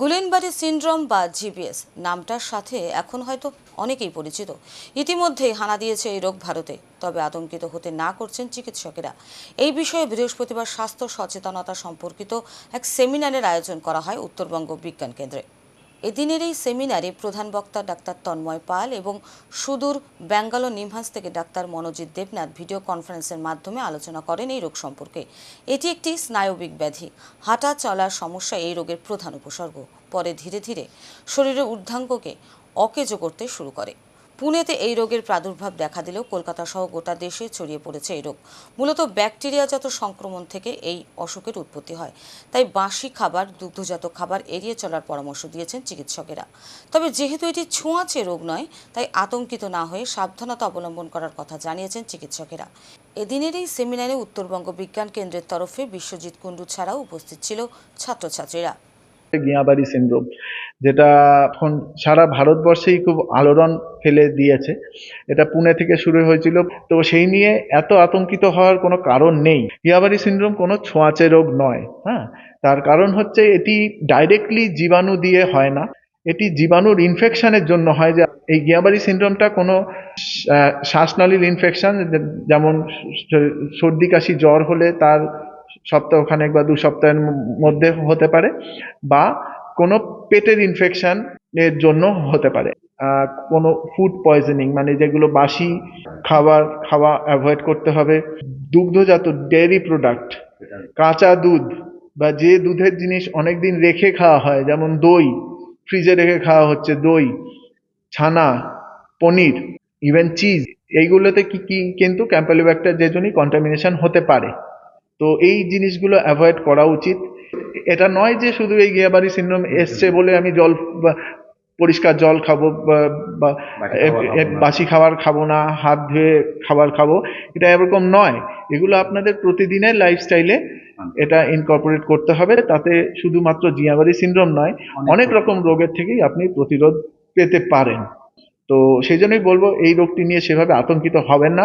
গুলেনবাড়ি syndrome বা GBS নামটার সাথে এখন হয়তো অনেকেই পরিচিত। ইতিমধ্যেই হানা দিয়েছে এই রোগ ভারতে, তবে আতঙ্কিত হতে না করছেন চিকিৎসকেরা। এই বিষয়ে বৃহস্পতিবার স্বাস্থ্য সচেতনতা সম্পর্কিত এক সেমিনারের আয়োজন করা হয় উত্তরবঙ্গ বিজ্ঞান কেন্দ্রে। এদিনের এই সেমিনারে প্রধান বক্তা ডাক্তার তন্ময় পাল এবং সুদূর ব্যাঙ্গালোর নিমহাস থেকে ডাক্তার মনোজিৎ দেবনাথ ভিডিও কনফারেন্সের মাধ্যমে আলোচনা করেন এই রোগ সম্পর্কে। এটি একটি স্নায়বিক ব্যাধি। হাঁটা, চলার সমস্যা এই রোগের প্রধান উপসর্গ। পরে ধীরে ধীরে শরীরের ঊর্ধ্বাঙ্গকে অকেজো করতে শুরু করে। পুনেতে এই রোগের প্রাদুর্ভাব দেখা দিলেও কলকাতা সহ গোটা দেশে ছড়িয়ে পড়েছে এই রোগ। মূলত ব্যাকটেরিয়াজাত সংক্রমণ থেকে এই অসুখের উৎপত্তি হয়। তাই বাসি খাবার, দুগ্ধজাত খাবার এড়িয়ে চলার পরামর্শ দিয়েছেন চিকিৎসকেরা। তবে যেহেতু এটি ছোঁয়াচে রোগ নয়, তাই আতঙ্কিত না হয়ে সাবধানতা অবলম্বন করার কথা জানিয়েছেন চিকিৎসকেরা। এদিনের এই সেমিনারে উত্তরবঙ্গ বিজ্ঞান কেন্দ্রের তরফে বিশ্বজিৎ কুণ্ডু ছাড়াও উপস্থিত ছিল ছাত্রছাত্রীরা। গিয়াবাড়ি সিনড্রোম। যেটা এখন সারা ভারতবর্ষেই খুব আলোড়ন ফেলে দিয়েছে। এটা পুনে থেকে শুরু হয়েছিল। তো সেই নিয়ে এত আতঙ্কিত হওয়ার কোনো কারণ নেই। গিয়াবাড়ি সিনড্রোম কোনো ছোঁয়াচে রোগ নয় হ্যাঁ? তার কারণ হচ্ছে এটি ডাইরেক্টলি জীবাণু দিয়ে হয় না। এটি জীবাণুর ইনফেকশনের জন্য হয় যে, এই গিয়াবাড়ি সিন্ড্রোমটা কোনো শ্বাসনালীর ইনফেকশন যেমন সর্দি, কাশি, জ্বর হলে তার সপ্তাহখানেক বা দু সপ্তাহের মধ্যে হতে পারে। বা কোনো পেটের ইনফেকশন এর জন্য হতে পারে। কোনো ফুড পয়জনিং মানে যেগুলো বাসি খাবার, খাওয়া অ্যাভয়েড করতে হবে। দুগ্ধজাত ডেয়ারি প্রোডাক্ট কাঁচা দুধ বা যে দুধের জিনিস অনেক দিন রেখে খাওয়া হয়, যেমন দই ফ্রিজে রেখে খাওয়া হচ্ছে দই, ছানা, পনির ইভেন চিজ এইগুলোতে কি কি কিন্তু ক্যাম্পেলিব্যাক্টার যে জন্যই কন্টামিনেশন হতে পারে। তো এই জিনিসগুলো অ্যাভয়েড করা উচিত। এটা নয় যে শুধু এই গিয়াবাড়ি সিন্ড্রোম এসছে বলে আমি জল পরিষ্কার জল খাব বা- বাসি খাবার খাব না হাত ধুয়ে খাবার খাব এটা এরকম নয়। এগুলো আপনাদের প্রতিদিনের লাইফস্টাইলে এটা ইনকর্পোরেট করতে হবে তাতে শুধুমাত্র জিয়াবাড়ি সিন্ড্রোম নয় অনেক রকম রোগের থেকেই আপনি প্রতিরোধ পেতে পারেন। তো সেই জন্যই বলব এই রোগটি নিয়ে সেভাবে আতঙ্কিত হবেন না।